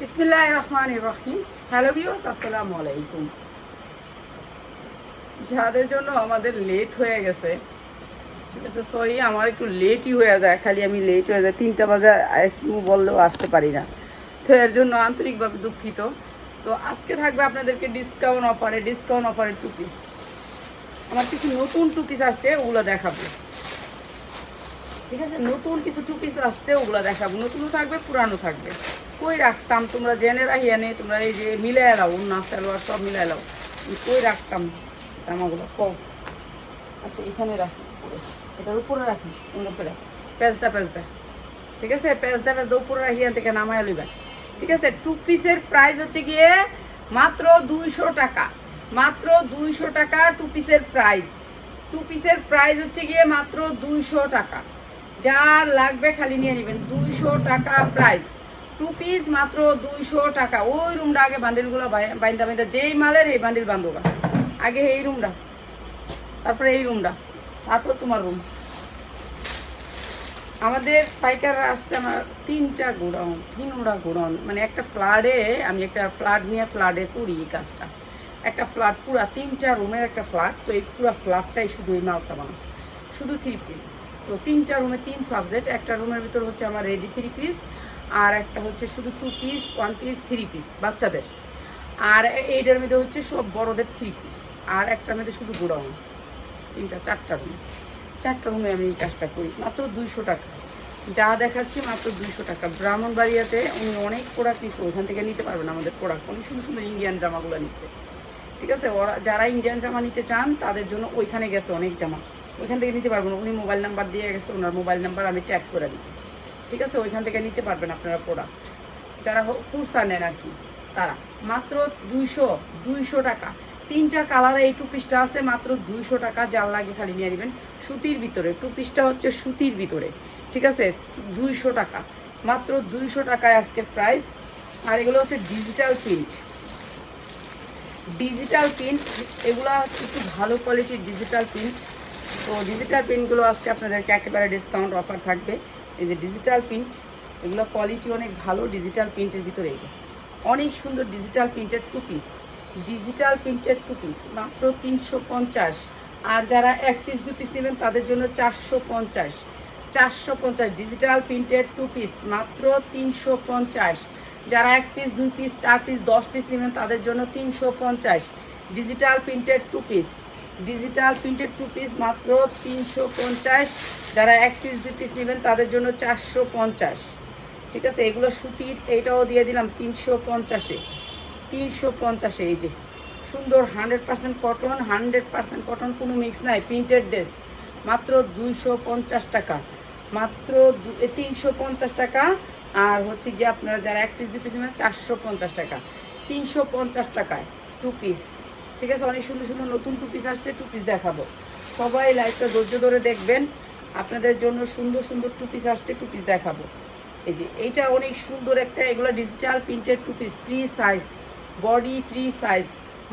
বিসমিল্লাহ রহমান রহিম হ্যালো বিওস আসসালামু আলাইকুম। যাদের জন্য আমাদের লেট হয়ে গেছে, ঠিক আছে সরি আমার একটু লেটই হয়ে যায়, খালি আমি লেট হয়ে যায়, তিনটা বাজে আসব বললেও আসতে পারি না। তো এর জন্য আন্তরিকভাবে দুঃখিত। তো আজকে থাকবে আপনাদেরকে ডিসকাউন্ট অফারে ডিসকাউন্ট অফারে টু পিস আমার কিছু নতুন টু পিস আসছে, ওগুলো দেখাবো। ঠিক আছে, নতুন কিছু টু পিস আসছে, ওগুলো দেখাবো। নতুনও থাকবে, পুরানো থাকবে। কই রাখতাম? তোমরা জেনে রাখিয়া নেই তোমরা এই যে মিলাই এলাও না সালোয়ার সব মিলাই আমি কই রাখতাম? জামাগুলো কম আচ্ছা এখানে রাখি। এটার উপরে রাখি উপরে পেঁচদা পেঁচদা। ঠিক আছে? পেঁচদা পেঁচদা, উপরে রাখি থেকে নামায় লইবা। ঠিক আছে? টু পিসের প্রাইস হচ্ছে গিয়ে মাত্র দুইশো টাকা। মাত্র দুইশো টাকা টু পিসের প্রাইস টু পিসের প্রাইস হচ্ছে গিয়ে মাত্র দুইশো টাকা। যার লাগবে খালি নিয়ে নেবেন। দুইশো টাকা প্রাইস টু পিস মাত্র দুইশো টাকা। ওই রুমটা আগে বান্ডিলগুলো বাইন্দা বাইন্দা যেই মালের এই বান্ডিল বান্ধবা। আগে এই রুমটা তারপরে এই রুমটা তারপর তোমার রুম আমাদের পাইকার আসতে আমার তিনটা গোডাউন, তিন তিনটা গোডাউন। মানে একটা ফ্লাডে আমি একটা ফ্লাড নিয়ে ফ্লাডে করি এই কাজটা। একটা ফ্ল্যাট পুরা তিনটা রুমের একটা ফ্ল্যাট তো এই পুরো ফ্ল্যাটটাই শুধু এই মাল সামান শুধু থ্রি পিস তো তিনটা রুমে তিন সাবজেক্ট একটা রুমের ভিতর হচ্ছে আমার রেডি থ্রি পিস আর একটা হচ্ছে শুধু two piece one piece three piece বাচ্চাদের। আর এইটার মধ্যে হচ্ছে সব বড়দের থ্রি পিস আর একটার মধ্যে শুধু গোডাউন তিনটা, চারটা রুম। চারটা রুমে আমি এই কাজটা করি। মাত্র দুইশো টাকা। যা দেখাচ্ছি মাত্র দুইশো টাকা। ব্রাহ্মণবাড়িয়াতে উনি অনেক প্রোডাক্ট নিচ্ছে ওইখান থেকে নিতে পারবেন আমাদের প্রোডাক্ট অনেক সুন্দর সুন্দর ইন্ডিয়ান জামাগুলো নিচ্ছে ঠিক আছে? ওরা, যারা ইন্ডিয়ান জামা নিতে চান, তাদের জন্য ওইখানে গেছে অনেক জামা। ওইখান থেকে নিতে পারবেন উনি মোবাইল নাম্বার দিয়ে গেছে, ওনার মোবাইল নাম্বার আমি ট্যাগ করে দিই। ঠিক আছে, ওইখান থেকে নিতে পারবেন আপনারা প্রোডাক্ট যারা কুর্সা নেন আর কি, তারা। মাত্র দুইশো দুইশো টাকা। তিনটা কালারে এই টু পিসটা আছে, মাত্র দুইশো টাকা, যার লাগে খালি নিয়ে নেবেন। সুতির ভিতরে টু পিসটা হচ্ছে সুতির ভিতরে। ঠিক আছে, দুইশো টাকা। মাত্র দুইশো টাকায় আজকের প্রাইস আর এগুলো হচ্ছে ডিজিটাল প্রিন্ট ডিজিটাল প্রিন্ট এগুলো একটু ভালো কোয়ালিটির ডিজিটাল প্রিন্ট তো ডিজিটাল প্রিন্টগুলো আজকে আপনাদেরকে একেবারে ডিসকাউন্ট অফার থাকবে। এই যে ডিজিটাল প্রিন্ট এগুলো কোয়ালিটি অনেক ভালো ডিজিটাল প্রিন্টের ভিতরে এই অনেক সুন্দর ডিজিটাল প্রিন্টের টু পিস ডিজিটাল প্রিন্টের টু পিস মাত্র তিনশো পঞ্চাশ। আর যারা এক পিস দু পিস নেবেন, তাদের জন্য চারশো পঞ্চাশ। চারশো পঞ্চাশ ডিজিটাল প্রিন্টের টু পিস মাত্র তিনশো পঞ্চাশ। যারা এক পিস দুই পিস চার পিস দশ পিস নেবেন, তাদের জন্য তিনশো পঞ্চাশ। Digital printed two piece digital printed two piece মাত্র তিনশো পঞ্চাশ। যারা এক পিস দুই পিস নেবেন, তাদের জন্য চারশো পঞ্চাশ। ঠিক আছে, এগুলো সুতির, এইটাও দিয়ে দিলাম তিনশো পঞ্চাশে। তিনশো পঞ্চাশে, এই যে। সুন্দর hundred percent cotton hundred percent cotton কোনো মিক্স নাই প্রিন্টেড ড্রেস মাত্র দুইশো পঞ্চাশ টাকা। মাত্র তিনশো পঞ্চাশ টাকা, আর হচ্ছে গিয়ে আপনারা যারা এক পিস দু পিস নেবেন, চারশো পঞ্চাশ টাকা। তিনশো পঞ্চাশ টাকায় টু পিস ঠিক আছে, অনেক সুন্দর সুন্দর নতুন টু পিস আসছে টু পিস দেখাবো। সবাই লাইভটা ধৈর্য ধরে দেখবেন। আপনাদের জন্য সুন্দর সুন্দর টু পিস আসছে টু পিস দেখাবো। এই যে, এইটা অনেক সুন্দর একটা, এগুলো digital printed two piece free size body free size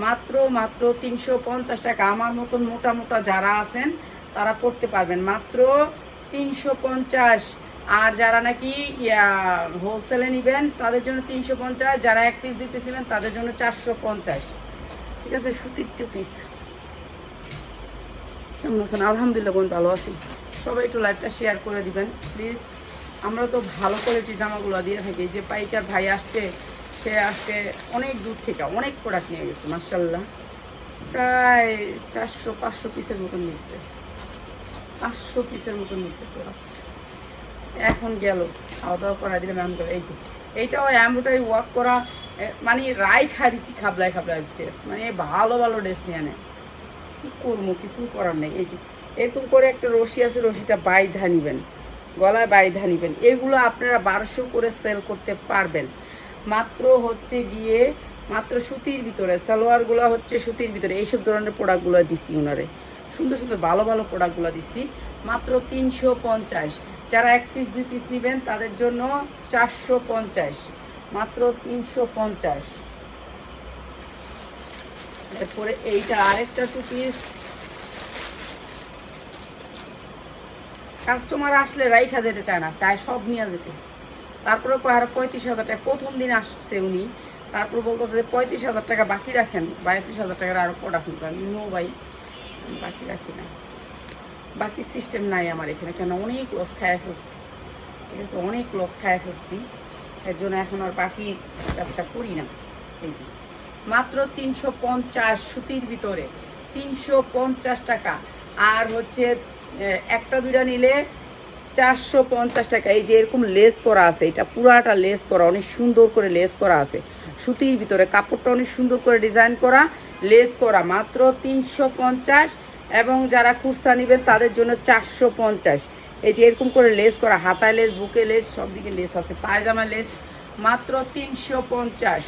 মাত্র মাত্র তিনশো পঞ্চাশ টাকা। আমার মতন মোটা মোটা যারা আছেন, তারা পড়তে পারবেন। মাত্র তিনশো পঞ্চাশ। আর যারা নাকি হোলসেলে নেবেন, তাদের জন্য তিনশো পঞ্চাশ। যারা এক পিস পিস নেবেন, তাদের জন্য চারশো পঞ্চাশ। ঠিক আছে, সুতির টু পিস কেমন আছেন? আলহামদুলিল্লাহ, বোন ভালো আছি। সবাই একটু লাইভটা শেয়ার করে দিবেন প্লিজ আমরা তো ভালো কোয়ালিটির জামাগুলো দিয়ে থাকি। যে পাইকার ভাই আসছে, সে আসছে অনেক দূর থেকে, অনেক প্রোডাক্ট নিয়ে গেছে মার্শাল্লাহ প্রায় চারশো, পাঁচশো পিসের মতন নিচ্ছে। পাঁচশো পিসের মতন নিচ্ছে প্রোডাক্ট এখন গেল খাওয়া দাওয়া করা দিলাম, এই যে। এইটাও এমব্রয়ডারি ওয়াক করা মানে রাই খাইছি খাবলায় খাবলায় ড্রেস মানে ভালো ভালো ড্রেস নিয়ে নেয় কী করব, কিছু করার নেই। এই যে, এরকম করে একটা রশি আছে, রশিটা বাইধা নিবেন। গলায় বাইধা নিবেন। এগুলো আপনারা বারোশো করে সেল করতে পারবেন। মাত্র হচ্ছে গিয়ে, মাত্র সুতির ভিতরে, সালোয়ারগুলো হচ্ছে সুতির ভিতরে। এইসব ধরনের প্রোডাক্টগুলো দিছি ওনারে সুন্দর সুন্দর, ভালো ভালো প্রোডাক্টগুলো দিছি। মাত্র তিনশো পঞ্চাশ। যারা এক পিস দুই পিস নেবেন, তাদের জন্য চারশো পঞ্চাশ। মাত্র তিনশো পঞ্চাশ। এরপরে এইটা আরেকটা টু পিস কাস্টমার আসলে রাইখা যেতে চায় না, চায় সব নিয়ে যেতে। তারপরে আর পঁয়ত্রিশ হাজার টাকা, প্রথম দিন আসছে উনি। তারপর বলতেছে যে পঁয়ত্রিশ হাজার টাকা বাকি রাখেন পঁয়ত্রিশ হাজার টাকার আরও প্রোডাক্ট নিতে আমি নো ভাই বাকি রাখি না। বাকি সিস্টেম নাই আমার এখানে। কেন? অনেক লস খায় ফেলছি। ঠিক আছে? অনেক লস খায় ফেলছি। এর জন্য এখন আর বাকি ব্যবসা করি না। এই যে, মাত্র তিনশো পঞ্চাশ সুতির ভিতরে, তিনশো পঞ্চাশ টাকা। আর হচ্ছে একটা দুইটা নিলে চারশো পঞ্চাশ টাকা। এই যে এরকম লেস করা আছে, এটা পুরাটা লেস করা, অনেক সুন্দর করে লেস করা আছে। সুতির ভিতরে কাপড়টা অনেক সুন্দর করে ডিজাইন করা, লেস করা, মাত্র তিনশো পঞ্চাশ। এবং যারা খুচরা নেবেন, তাদের জন্য চারশো পঞ্চাশ। এই যে এরকম করে লেস করা, হাতায় লেস, বুকে লেস, সব দিকে লেস আছে, পায়জামা লেস, মাত্র তিনশো পঞ্চাশ।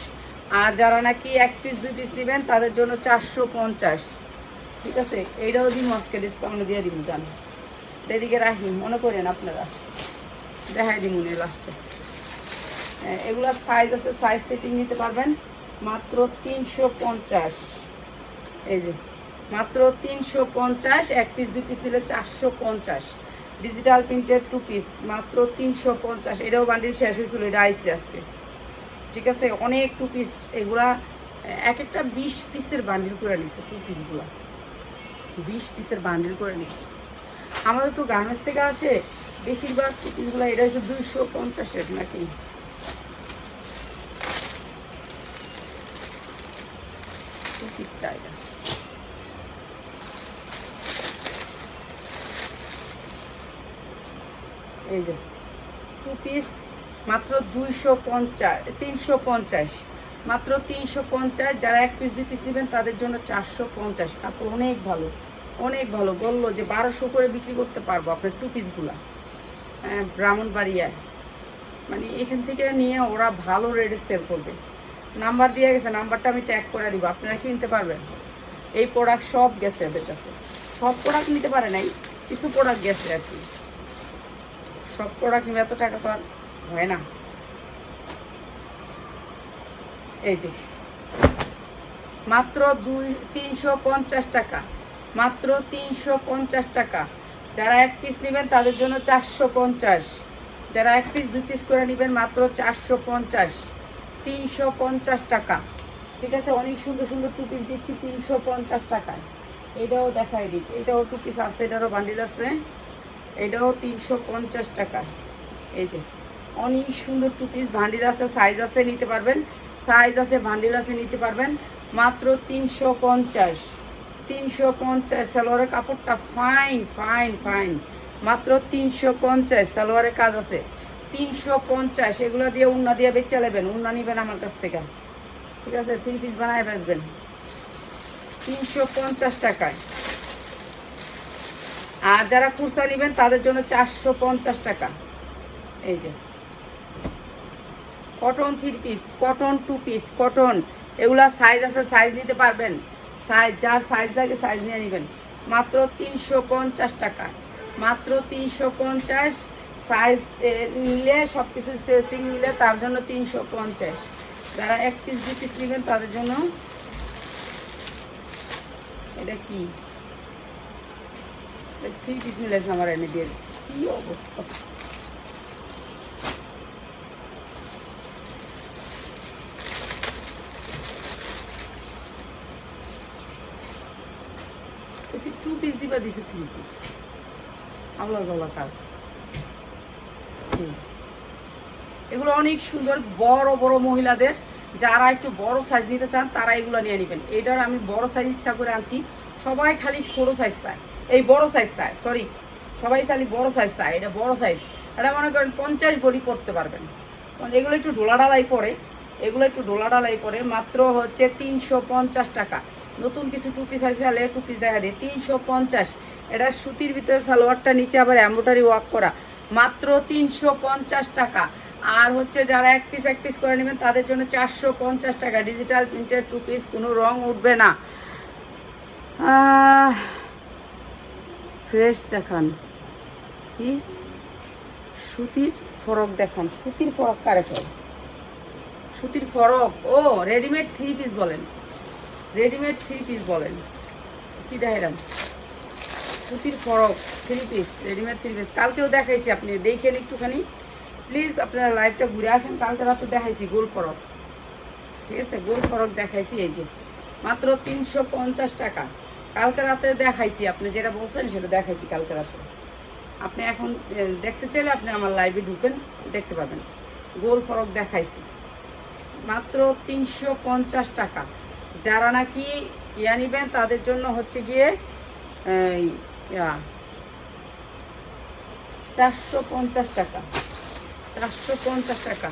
আর যারা নাকি এক পিস দুই পিস নেবেন, তাদের জন্য চারশো পঞ্চাশ। ঠিক আছে? এইটাও দিন আজকে ডিসকাউন্ট দিয়ে দিন জান। এদিকে রাখি মনে করেন আপনারা? দেখাই দিন উনি লাস্টে এগুলা সাইজ আছে সাইজ সেটিং নিতে পারবেন, মাত্র তিনশো পঞ্চাশ। এই যে, মাত্র তিনশো পঞ্চাশ, এক পিস দুই পিস দিলে চারশো পঞ্চাশ। ডিজিটাল প্রিন্টের টু পিস মাত্র তিনশো পঞ্চাশ, এটাও বান্ডিল শেষ হয়েছিল, এটা আইসে আজকে। ঠিক আছে? অনেক টু পিস এগুলা, এক একটা বিশ পিসের বান্ডিল করে নিছে টু পিসগুলা বিশ পিসের বান্ডিল করে নিচ্ছে আমাদের তো গার্মেন্টস থেকে আসে, বেশিরভাগ টু পিসগুলো এটা হচ্ছে দুইশো পঞ্চাশের নাকি। টুপিটা এটা। এই যে টু পিস মাত্র দুইশো পঞ্চাশ, তিনশো পঞ্চাশ, মাত্র তিনশো পঞ্চাশ, যারা এক পিস দুই পিস নেবেন, তাদের জন্য চারশো পঞ্চাশ। কাপড় অনেক ভালো অনেক ভালো। বলল যে বারোশো করে বিক্রি করতে পারব আপনার টু পিসগুলা হ্যাঁ ব্রাহ্মণবাড়িয়ায়। মানে এখান থেকে নিয়ে ওরা ভালো রেটে সেল করবে। নাম্বার দিয়ে গেছে, নাম্বারটা আমি ট্যাগ করে দিব, আপনারা কিনতে পারবেন? এই প্রোডাক্ট সব গেছে এদের কাছে সব প্রোডাক্ট নিতে পারে নাই, কিছু প্রোডাক্ট গেছে আর কি। সব প্রোডাক্ট নিবে, এত টাকা তো আর হয় না। এই যে, মাত্র দুই, তিনশো পঞ্চাশ টাকা, মাত্র তিনশো পঞ্চাশ টাকা। যারা এক পিস নেবেন, তাদের জন্য চারশো পঞ্চাশ। যারা এক পিস দুই পিস করে নেবেন, মাত্র চারশো পঞ্চাশ। তিনশো পঞ্চাশ টাকা। ঠিক আছে, অনেক সুন্দর সুন্দর টু পিস দিচ্ছি, তিনশো পঞ্চাশ টাকায়। এটাও দেখাই দিই। এটাও টু পিস আছে, এটারও বান্ডিল আছে। এটাও তিনশো পঞ্চাশ টাকা। এই যে, অনেক সুন্দর টু পিস ভান্ডিল আছে সাইজ আছে, নিতে পারবেন। সাইজ আছে ভান্ডিল আছে, নিতে পারবেন। মাত্র তিনশো পঞ্চাশ। তিনশো পঞ্চাশ সালোয়ারের কাপড়টা ফাইন ফাইন ফাইন মাত্র তিনশো পঞ্চাশ সালোয়ারের কাজ আছে। তিনশো পঞ্চাশ, এগুলো দিয়ে উন্না দিয়ে বেচে নেবেন, উন্না নিবেন আমার কাছ থেকে। ঠিক আছে থ্রি পিস বানায় বেচবেন। তিনশো পঞ্চাশ টাকায়। আর যারা খুচরা নেবেন, তাদের জন্য চারশো পঞ্চাশ টাকা। এই যে। Cotton three piece cotton two piece cotton এগুলা সাইজ আছে সাইজ নিতে পারবেন। সাইজ যার সাইজ লাগে সাইজ নিয়ে নেবেন। মাত্র তিনশো পঞ্চাশ টাকা। মাত্র তিনশো পঞ্চাশ সাইজ নিলে সব কিছু সেটিং নিলে, তার জন্য তিনশো পঞ্চাশ। যারা এক পিস দু পিস নেবেন, তাদের জন্য, এটা কি? থ্রি পিস নিলে আমার এনে দিয়ে দিচ্ছে। কি অবস্থা? টু পিস দিবা দিছে থ্রি পিস আল্লাহ জলা কাজ। এগুলো অনেক সুন্দর, বড় বড় মহিলাদের। যারা একটু বড় সাইজ নিতে চান, তারা এগুলো নিয়ে নেবেন। এটার আমি বড় সাইজ ইচ্ছা করে আনছি। সবাই খালি ছোটো সাইজ চায়। এই বড় সাইজ চায় সরি সবাই খালি বড় সাইজ চায় এটা বড় সাইজ এটা মনে করেন পঞ্চাশ বড়ি পড়তে পারবেন। এগুলো একটু ডোলা ডালাই পড়ে এগুলো একটু ডোলা ডালাই পড়ে মাত্র হচ্ছে তিনশো পঞ্চাশ টাকা। নতুন কিছু টু পিস আছে আলে টু পিস দেখা দিই। তিনশো পঞ্চাশ। এটা সুতির ভিতরে সালোয়ারটা নিচে আবার এম্ব্রয়ডারি ওয়ার্ক করা। মাত্র তিনশো পঞ্চাশ টাকা। আর হচ্ছে যারা এক পিস এক পিস করে নেবেন, তাদের জন্য চারশো পঞ্চাশ টাকা। ডিজিটাল প্রিন্টের টু পিস কোনো রং উঠবে না। ফ্রেশ দেখান। কি? সুতির ফরক দেখান। সুতির ফরক কারে কয়? সুতির ফরক? ও, রেডিমেড থ্রি পিস বলেন। রেডিমেড থ্রি পিস বলেন। কি দেখাইলাম? সুতির frock three piece, readymade three piece. কালকেও দেখাইছি আপনি, দেখেন একটুখানি। প্লিজ আপনারা লাইভটা ঘুরে আসেন, কালকে রাতে দেখাইছি গোল ফরক। ঠিক আছে? গোল ফরক দেখাইছি এই যে। মাত্র তিনশো পঞ্চাশ টাকা। কালকে রাতে দেখাইছি আপনি যেটা বলছেন সেটা দেখাইছি কালকে রাতে। আপনি এখন দেখতে চাইলে আপনি আমার লাইভে ঢুকেন, দেখতে পাবেন। গোল ফরক দেখাইছি। মাত্র তিনশো পঞ্চাশ টাকা। যারা নাকি ইয়া নিবেন, তাদের জন্য হচ্ছে গিয়ে চারশো পঞ্চাশ টাকা। চারশো পঞ্চাশ টাকা।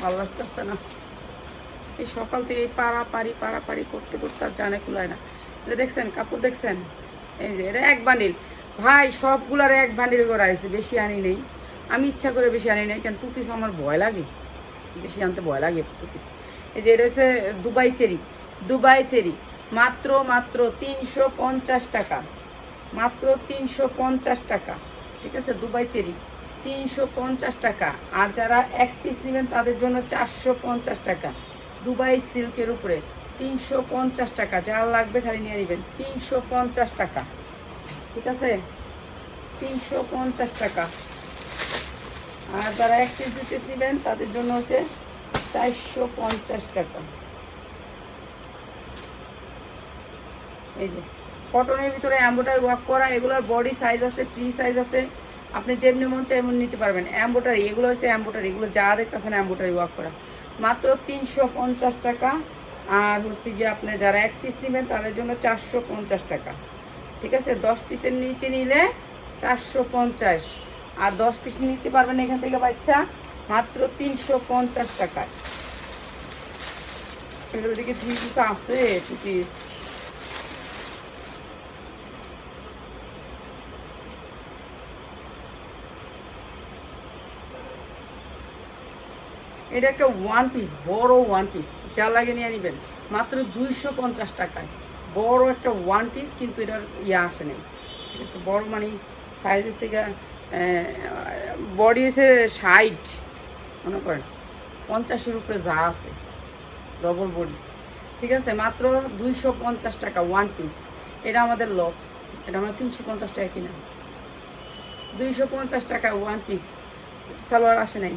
ভালো লাগতেছে না। এই সকাল থেকে এই পাড়াপাড়ি পাড়াপাড়ি করতে করতে আর জানে কুলায় না। দেখছেন, কাপড় দেখছেন? এই যে, এটা এক বান্ডিল ভাই, সবগুলার এক বান্ডিল করে আছে বেশি আনি নেই। আমি ইচ্ছা করে বেশি আনি নেই, কারণ টু পিস আমার ভয় লাগে। বেশি আনতে ভয় লাগে টু পিস এই যে, এটা হচ্ছে দুবাই চেরি। দুবাই চেরি, মাত্র মাত্র তিনশো পঞ্চাশ টাকা। মাত্র তিনশো পঞ্চাশ টাকা। ঠিক আছে, দুবাই চেরি, তিনশো পঞ্চাশ টাকা। আর যারা এক পিস নেবেন, তাদের জন্য চারশো পঞ্চাশ টাকা। দুবাই সিল্কের উপরে তিনশো পঞ্চাশ টাকা যার লাগবে খালি নিয়ে নেবেন, তিনশো পঞ্চাশ টাকা। ঠিক আছে? তিনশো পঞ্চাশ টাকা। আর যারা এক পিস দু পিস নেবেন, তাদের জন্য হচ্ছে চারশো পঞ্চাশ টাকা। এই যে, কটনের ভিতরে অ্যাম্বোটারি ওয়ার্ক করা, এগুলোর বডি সাইজ আছে, ফ্রি সাইজ আছে। আপনি যেমনি মন চাই এমন নিতে পারবেন। অ্যাম্বোটারি এগুলো হচ্ছে অ্যাম্বোটারি এগুলো যা দেখতেছেন অ্যাম্বোটারি ওয়ার্ক করা। মাত্র তিনশো পঞ্চাশ টাকা। আর হচ্ছে গিয়ে আপনি যারা এক পিস নেবেন, তাদের জন্য চারশো পঞ্চাশ টাকা। ঠিক আছে? দশ পিসের নিচে নিলে চারশো পঞ্চাশ। আর দশ পিস নিতে পারবেন এখান থেকে বাচ্চা, মাত্র তিনশো পঞ্চাশ টাকায়। দিকে থ্রি পিস আছে টু পিস এটা একটা ওয়ান পিস বড় ওয়ান পিস যা লাগে নিয়ে নেবেন। মাত্র দুইশো পঞ্চাশ টাকায়। বড় একটা ওয়ান পিস কিন্তু এটার ইয়ে আসে নেই। ঠিক আছে? বড় মানে সাইজ হচ্ছে বডি হচ্ছে ষাট। মনে করেন? পঞ্চাশের উপরে যা আছে। ডবল বডি ঠিক আছে? মাত্র দুইশো পঞ্চাশ টাকা ওয়ান পিস এটা আমাদের লস এটা আমরা তিনশো পঞ্চাশ টাকা কিনা দুইশো পঞ্চাশ টাকা ওয়ান পিস সালোয়ার আসে নাই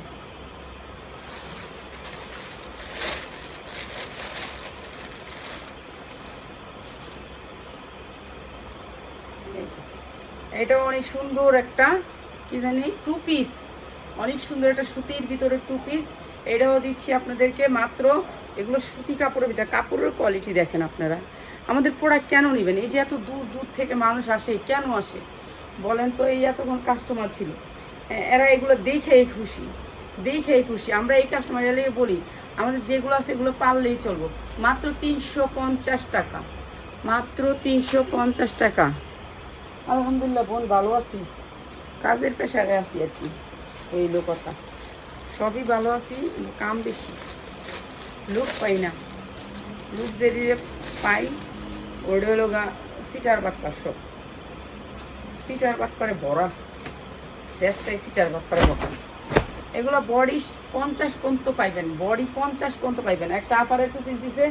এই যে। এটা অনেক সুন্দর একটা, কি জানি টু পিস অনেক সুন্দর একটা সুতির ভিতরে টু পিস এটাও দিচ্ছি আপনাদেরকে মাত্র, এগুলো সুতি কাপড়ের ভিতরে, কাপড়ের কোয়ালিটি দেখেন আপনারা। আমাদের প্রোডাক্ট কেন নেবেন? এই যে এত দূর দূর থেকে মানুষ আসে, কেন আসে? বলেন তো, এই এতক্ষণ কাস্টমার ছিল। এরা এগুলো দেখেই খুশি দেখেই খুশি। আমরা এই কাস্টমার এলে বলি, আমাদের যেগুলো আছে এগুলো পারলেই চলবো। মাত্র তিনশো পঞ্চাশ টাকা, মাত্র তিনশো পঞ্চাশ টাকা। আলহামদুলিল্লাহ, বোন ভালো আছি। কাজের পেশারে আছি আর কি, এই কথা সবই ভালো আছি কাম বেশি। লোক পাই না। লোক যদি পাই ওটা হলো গা সিটার বাটপার সব। সিটার বাটপারে ভরা। দেশটাই সিটার বাটপারে ভরা। এগুলো বডি পঞ্চাশ পর্যন্ত পাইবেন, বডি পঞ্চাশ পর্যন্ত পাইবেন। একটা আপারে টু পিস দিছে,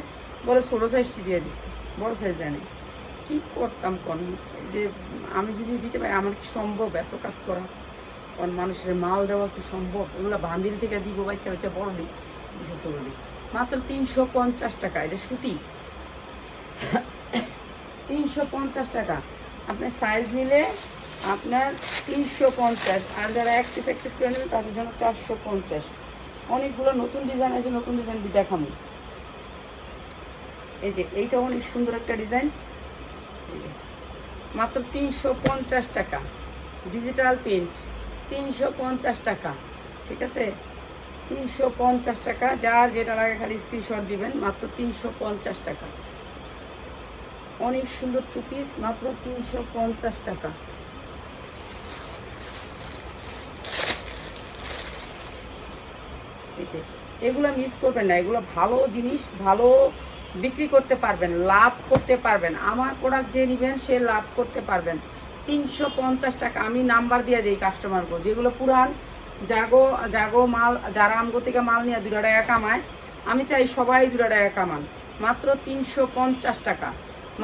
বলে ষোলো সাইজটি দিয়ে দিছে, বড় সাইজ দেয়। কি করতাম কোন? যে আমি যদি দিতে পারি, আমার কি সম্ভব এত কাজ করা? কারণ মানুষের মাল দেওয়া কি সম্ভব? এগুলো বান্ডিল থেকে দিব, বাচ্চা বাচ্চা বড় দিই বিশেষ করে দিই মাত্র তিনশো পঞ্চাশ টাকা, এটা সুতি। তিনশো পঞ্চাশ টাকা। আপনার সাইজ নিলে আপনার তিনশো পঞ্চাশ, আর যারা এক পিস এক পিস করে নেবেন, তাদের জন্য চারশো পঞ্চাশ। অনেকগুলো নতুন ডিজাইন আছে, নতুন ডিজাইন দেখাবো। এই যে, এইটা অনেক সুন্দর একটা ডিজাইন মাত্র তিনশো পঞ্চাশ টাকা। ডিজিটাল প্রিন্ট তিনশো পঞ্চাশ টাকা। ঠিক আছে? তিনশো পঞ্চাশ টাকা, যার যেটা লাগে খালি স্ক্রিনশট দিবেন, মাত্র তিনশো পঞ্চাশ টাকা। অনেক সুন্দর টু পিস মাত্র তিনশো পঞ্চাশ টাকা। এগুলো মিস করবেন না, এগুলো ভালো জিনিস, ভালো বিক্রি করতে পারবেন, লাভ করতে পারবেন। আমার প্রোডাক্ট যে নেবেন, সে লাভ করতে পারবেন। তিনশো পঞ্চাশ টাকা, আমি নাম্বার দিয়ে দিই কাস্টমারকে যেগুলো পুরান, জাগো জাগো মাল, যারা আমগো থেকে মাল নিয়ে দুটা টাকা কামায়। আমি চাই সবাই দুটা টাকা কামান মাত্র তিনশো পঞ্চাশ টাকা,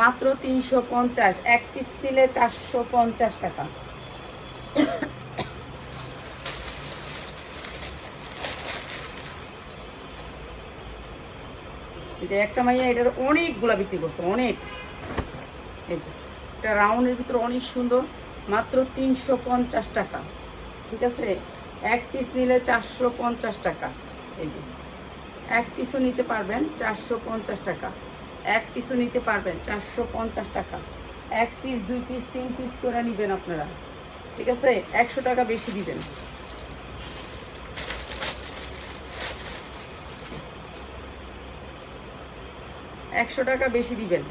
মাত্র তিনশো পঞ্চাশ, এক পিস নিলে চারশো পঞ্চাশ টাকা। এই যে একটা মাইয়া এটার অনেকগুলা বিক্রি করছে, অনেক। এই যে, এটা রাউন্ডের ভিতরে অনেক সুন্দর, মাত্র তিনশো পঞ্চাশ টাকা। ঠিক আছে? এক পিস নিলে চারশো পঞ্চাশ টাকা। এই যে, এক পিসও নিতে পারবেন চারশো পঞ্চাশ টাকা। এক পিসও নিতে পারবেন চারশো পঞ্চাশ টাকা। এক পিস দুই পিস তিন পিস করে নেবেন আপনারা। ঠিক আছে? একশো টাকা বেশি দিবেন। একশো টাকা বেশি দিবেন।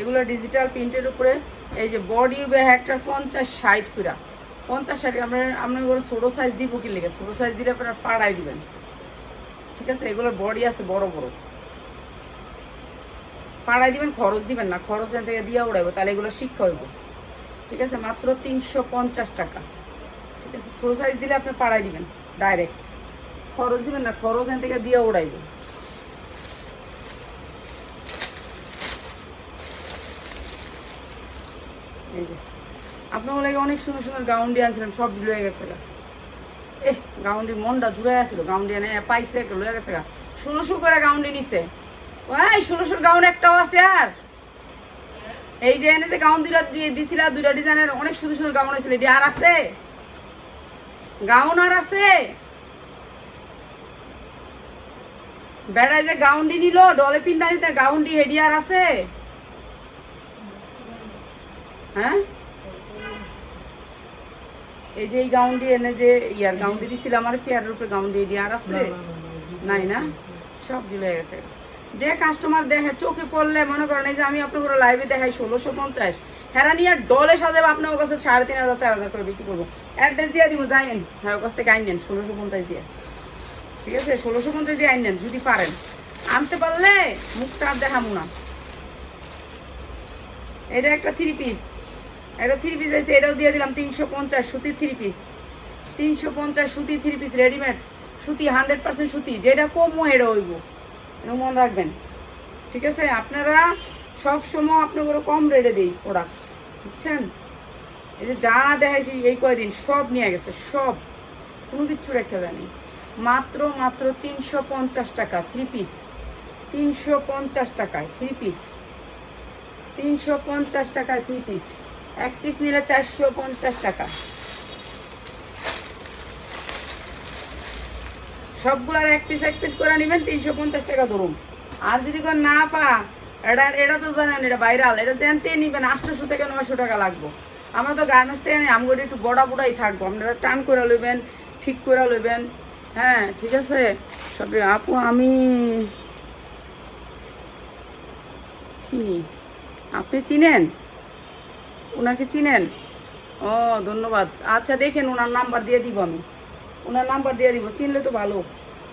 এগুলো ডিজিটাল প্রিন্টের উপরে, এই যে বডি ব্যাগ একটা পঞ্চাশ ষাট কুড়া পঞ্চাশ ষাট, আমরা আপনার করে ছোটো সাইজ দিব কি লেগে? ছোটো সাইজ দিলে আপনারা পাড়াই দিবেন। ঠিক আছে? এগুলোর বডি আছে বড় বড়। পাড়াই দিবেন, খরচ দিবেন না। খরচ থেকে দিয়ে উড়াইবো, তাহলে এগুলো শিক্ষা হইব। ঠিক আছে? মাত্র তিনশো পঞ্চাশ টাকা। ঠিক আছে? ছোটো সাইজ দিলে আপনি পাড়াই দিবেন ডাইরেক্ট খরচ দিবেন না, খরচ থেকে দিয়ে উড়াইবো। এই যে। আপনার লাগে অনেক সুন্দর সুন্দর গাউন আনছিলাম, সব লয়ে গেছে গা। এ গাউন্ডি মনটা জুড়ে আসছিল গাউন্ডি এনে পাইছে লয়ে গেছে গা। ষোলোশো করে গাউন্ডি নিছে। ওই ষোলোশোর গাউন একটাও আছে আর। এই যে এনে যে গাউন দুইটা দিয়ে দিছিলা, দুইটা ডিজাইনের অনেক সুন্দর সুন্দর গাউন হয়েছিল, এটি আর আছে? গাউন আর আছে? বেড়ায় যে গাউন্ডি নিল, ডলে পিন্ডা নিতে গাউন্ডি হেডি আর আছে? হ্যাঁ? এই যে এই গাউন্ডি এনে যে ইয়ার দিছিল, আমার চেয়ারের উপরে গাউন্ডি এডি আর আছে? নাই না? সব গেছে। যে কাস্টমার দেখে চোখে পড়লে মনে করেন, এই যে আমি আপনার লাইভে দেখাই, ষোলোশো পঞ্চাশ। ডলে সাজাবে, আপনার কাছে সাড়ে তিন হাজার, চার হাজার করে বিক্রি করব। অ্যাড্রেস দিয়ে দিব যাইন হ্যাঁ ওর কাছ থেকে আইন নেন, ষোলোশো পঞ্চাশ দিয়ে। ঠিক আছে? ষোলোশো পঞ্চাশ দিয়ে আইন নেন, যদি পারেন। আনতে পারলে মুখটা আর দেখাবো না। এটা একটা থ্রি পিস এটা থ্রি পিস আছে, এটাও দিয়ে দিলাম তিনশো পঞ্চাশ সুতির থ্রি পিস তিনশো পঞ্চাশ সুতি থ্রি পিস রেডিমেড সুতি হান্ড্রেড পার্সেন্ট সুতি, যেটা কমও এটা হইব। মনে রাখবেন। ঠিক আছে? আপনারা সব সময় আপনাদের কম রেটে দিই প্রোডাক্ট বুঝছেন? এই যে যা দেখাইছি এই কয়দিন সব নিয়ে গেছে, সব। কোনো কিচ্ছু রেখে জানি মাত্র মাত্র তিনশো পঞ্চাশ টাকা থ্রি পিস তিনশো পঞ্চাশ টাকায় থ্রি পিস তিনশো পঞ্চাশ টাকায় থ্রি পিস এক পিস নিলে চারশো পঞ্চাশ টাকা। সবগুলার এক পিস এক পিস করে নেবেন, তিনশো পঞ্চাশ টাকা ধরুন। আর যদি কোন না পা এটা এটা তো জানেন, এটা ভাইরাল এটা জানতে নিবেন, আটশোশো থেকে নয়শো টাকা লাগবো। আমরা তো গার্মেন্টস থেকে নিই আমগুলো একটু বড়া বড়াই থাকব, আপনারা টান করে লইবেন, ঠিক করে লইবেন। হ্যাঁ ঠিক আছে? সব আপু, আমি চিনি। আপনি চিনেন? ওনাকে চিনেন? ও, ধন্যবাদ। আচ্ছা দেখেন ওনার নাম্বার দিয়ে দিব আমি। ওনার নাম্বার দিয়ে দিব, চিনলে তো ভালো।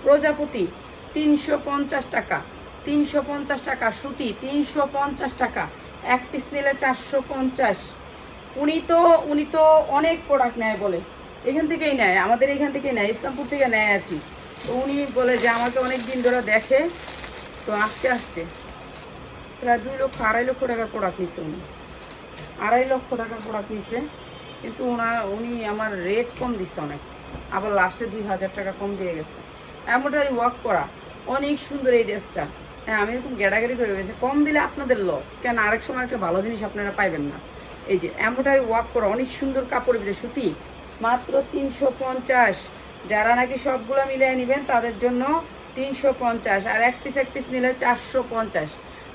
প্রজাপতি, তিনশো পঞ্চাশ টাকা। তিনশো পঞ্চাশ টাকা, সুতি, তিনশো পঞ্চাশ টাকা। এক পিস নিলে চারশো পঞ্চাশ। উনি তো উনি তো অনেক প্রোডাক্ট নেয় বলে। এখান থেকেই নেয়, আমাদের এখান থেকেই নেয়, ইসলামপুর থেকে নেয় আর কি। তো উনি বলে যে, আমাকে অনেক দিন ধরে দেখে। তো আজকে আসছে। প্রায় দুই লক্ষ, আড়াই লক্ষ টাকার প্রোডাক্ট নিচ্ছে উনি। আড়াই লক্ষ টাকার প্রোডাক্ট নিচ্ছে কিন্তু ওনার উনি আমার রেট কম দিচ্ছে অনেক। আবার লাস্টে দুই হাজার টাকা কম দিয়ে গেছে। এমনটাই ওয়ার্ক করা। অনেক সুন্দর এই ড্রেসটা হ্যাঁ আমি এরকম গ্যাডাগাড়ি করে গেছি কম দিলে আপনাদের লস কেন আরেক সময় একটা ভালো জিনিস আপনারা পাইবেন না। এই যে, এমনটাই ওয়ার্ক করা। অনেক সুন্দর কাপড় বিলে সুতি। মাত্র তিনশো পঞ্চাশ। যারা নাকি সবগুলো মিলিয়ে নেবেন, তাদের জন্য তিনশো পঞ্চাশ। আর এক পিস এক পিস নিলে চারশো পঞ্চাশ।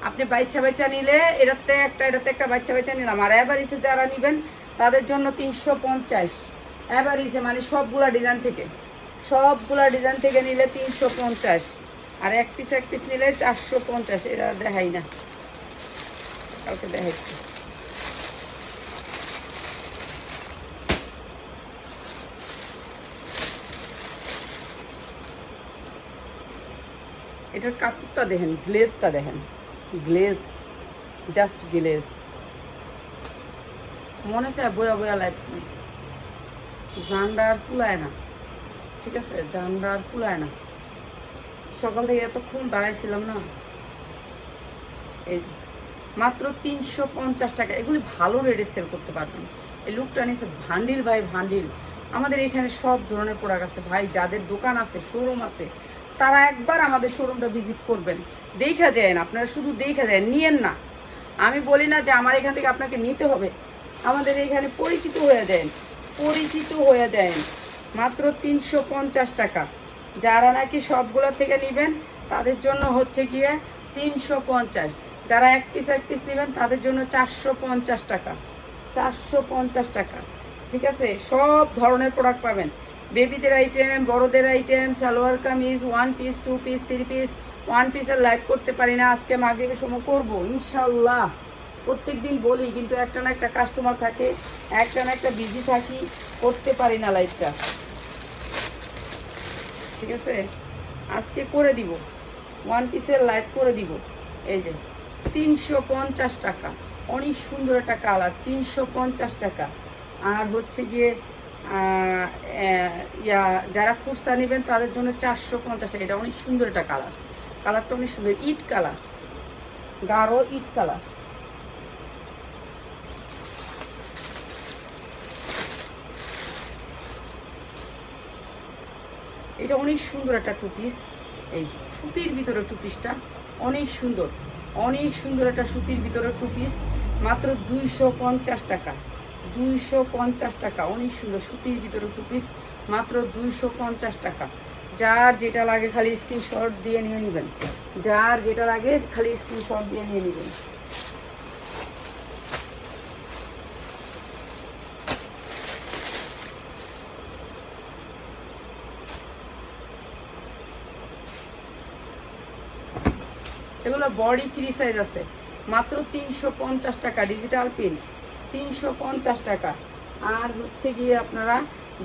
আপনি বাচ্চা বাচ্চা নিলে এটাতে একটা এটাতে একটা বাচ্চা বাচ্চা নিলাম। আর এভারিসে যারা নেবেন, তাদের জন্য তিনশো পঞ্চাশ। এভারিসে মানে সবগুলা ডিজাইন থেকে। সবগুলা ডিজাইন থেকে নিলে তিনশো পঞ্চাশ। আর এক পিস এক পিস নিলে চারশো পঞ্চাশ। এটা দেখাই না। কাউকে দেখাচ্ছি এটার কাপড়টা দেখেন গ্লেজটা দেখেন। Glaze just glaze. মনে চায় বয়া বয়া লাইফ জানডা আর কুলায় না। ঠিক আছে? জানডা আর কুলায় না। সকাল থেকে এতক্ষণ দাঁড়াইছিলাম না। এই যে, মাত্র তিনশো পঞ্চাশ টাকা। এগুলি ভালো রেটে সেল করতে পারবেন। এই লুকটা নিয়েছে ভান্ডিল ভাই ভান্ডিল। আমাদের এখানে সব ধরনের প্রোডাক্ট আছে। ভাই, যাদের দোকান আছে শোরুম আছে তারা একবার আমাদের শোরুমটা ভিজিট করবেন। দেখা যায় না, আপনারা শুধু দেখা যায়, নিয়েন না। আমি বলি না যে আমার এখান থেকে আপনাকে নিতে হবে। আমাদের এখানে পরিচিত হয়ে যায় পরিচিত হয়ে যায় মাত্র তিনশো পঞ্চাশ টাকা। যারা নাকি সবগুলো থেকে নেবেন, তাদের জন্য হচ্ছে গিয়ে তিনশো পঞ্চাশ। যারা এক পিস এক পিস নেবেন, তাদের জন্য চারশো পঞ্চাশ টাকা। চারশো পঞ্চাশ টাকা। ঠিক আছে? সব ধরনের প্রোডাক্ট পাবেন। বেবিদের আইটেম বড়দের item salwar kameez one piece two piece three piece one পিসের লাইভ করতে পারি না। আজকে মাগরিবের সময় করব ইনশাল্লাহ প্রত্যেক দিন বলি, কিন্তু একটা না একটা কাস্টমার থাকে, একটা না একটা বিজি থাকি, করতে পারি না লাইভটা ঠিক আছে? আজকে করে দিব ওয়ান পিসের লাইভ করে দিব। এই যে, তিনশো পঞ্চাশ টাকা। অনেক সুন্দর একটা কালার তিনশো পঞ্চাশ টাকা। আর হচ্ছে গিয়ে ইয়া, যারা খুচরা নেবেন তাদের জন্য চারশো পঞ্চাশ টাকা। এটা অনেক সুন্দর একটা কালার। কালারটা অনেক সুন্দর। ইট কালার। গাঢ় ইট কালার। এটা অনেক সুন্দর একটা টু পিস এই যে, সুতির ভিতরে টু পিসটা অনেক সুন্দর। অনেক সুন্দর একটা সুতির ভিতরে টু পিস মাত্র দুইশো পঞ্চাশ টাকা। দুইশো পঞ্চাশ টাকা। অনেক সুন্দর সুতির ভিতরে টু পিস মাত্র দুইশো পঞ্চাশ টাকা। যার যেটা লাগে খালি স্ক্রিনশট দিয়ে নিয়ে নেবেন। যার যেটা লাগে খালি স্ক্রিনশট দিয়ে নিয়ে নেবেন। এগুলো বডি ফ্রি সাইজ আছে। মাত্র তিনশো পঞ্চাশ টাকা ডিজিটাল প্রিন্ট তিনশো পঞ্চাশ টাকা। আর হচ্ছে গিয়ে আপনারা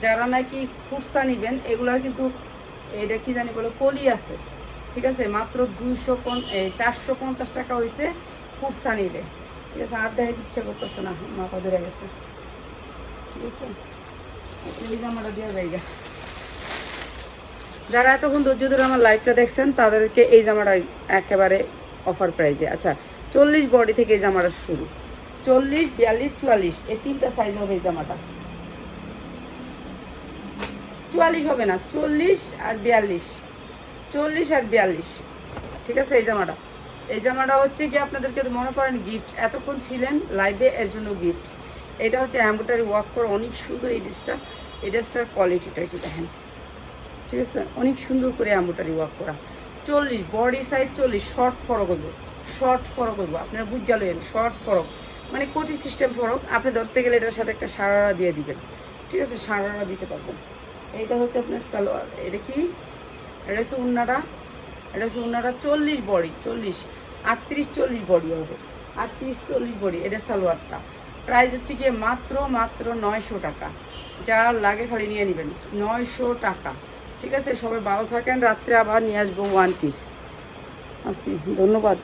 যারা নাকি খুচরা নেবেন, এগুলার কিন্তু এটা কি জানি বলে, কলি আছে। ঠিক আছে? মাত্র দুইশো চারশো পঞ্চাশ টাকা হয়েছে খুচরা নিলে। ঠিক আছে? আর দেখাতে ইচ্ছে করতেছে না মাথা ধরে গেছে। ঠিক আছে? এই জামাটা দেওয়া জায়গা। যারা এতক্ষণ ধৈর্য ধরে আমার লাইভটা দেখছেন, তাদেরকে এই জামাটা একেবারে অফার প্রাইজে আচ্ছা চল্লিশ বডি থেকে এই জামাটা শুরু। চল্লিশ, বিয়াল্লিশ, চুয়াল্লিশ। এই তিনটা সাইজ হবে এই জামাটা। চুয়াল্লিশ হবে না, চল্লিশ আর বিয়াল্লিশ। চল্লিশ আর বিয়াল্লিশ। ঠিক আছে, এই জামাটা। এই জামাটা হচ্ছে কি আপনাদেরকে মনে করেন গিফট এতক্ষণ ছিলেন লাইভে এর জন্য গিফট এটা হচ্ছে অ্যাম্বোটারি ওয়ার্ক করে অনেক সুন্দর এই ড্রেসটা এই ড্রেসটার কোয়ালিটিটা একটু দেখেন। ঠিক আছে, অনেক সুন্দর করে অ্যাম্বোটারি ওয়ার্ক করা। চল্লিশ বডি সাইজ চল্লিশ শর্ট ফরক হইব। শর্ট ফরক হইব। আপনারা বুঝা লইন শর্ট ফরক মানে কোটি সিস্টেম ফরক। আপনি ধরতে গেলে এটার সাথে একটা সারারা দিয়ে দিবেন। ঠিক আছে, সারারা দিতে পারবেন। এইটা হচ্ছে আপনার সালোয়ার। এটা কি? হচ্ছে উন্নাটা। হচ্ছে উন্নাটা চল্লিশ বডি, চল্লিশ, আটত্রিশ, চল্লিশ বডি হবে। আটত্রিশ, চল্লিশ বডি, এটা সালোয়ারটা। প্রাইস হচ্ছে গিয়ে মাত্র মাত্র নয়শো টাকা। যা লাগে খালি নিয়ে নেবেন। নয়শো টাকা। ঠিক আছে, সবাই ভালো থাকেন। রাত্রে আবার নিয়ে আসব ওয়ান পিস আসি। ধন্যবাদ।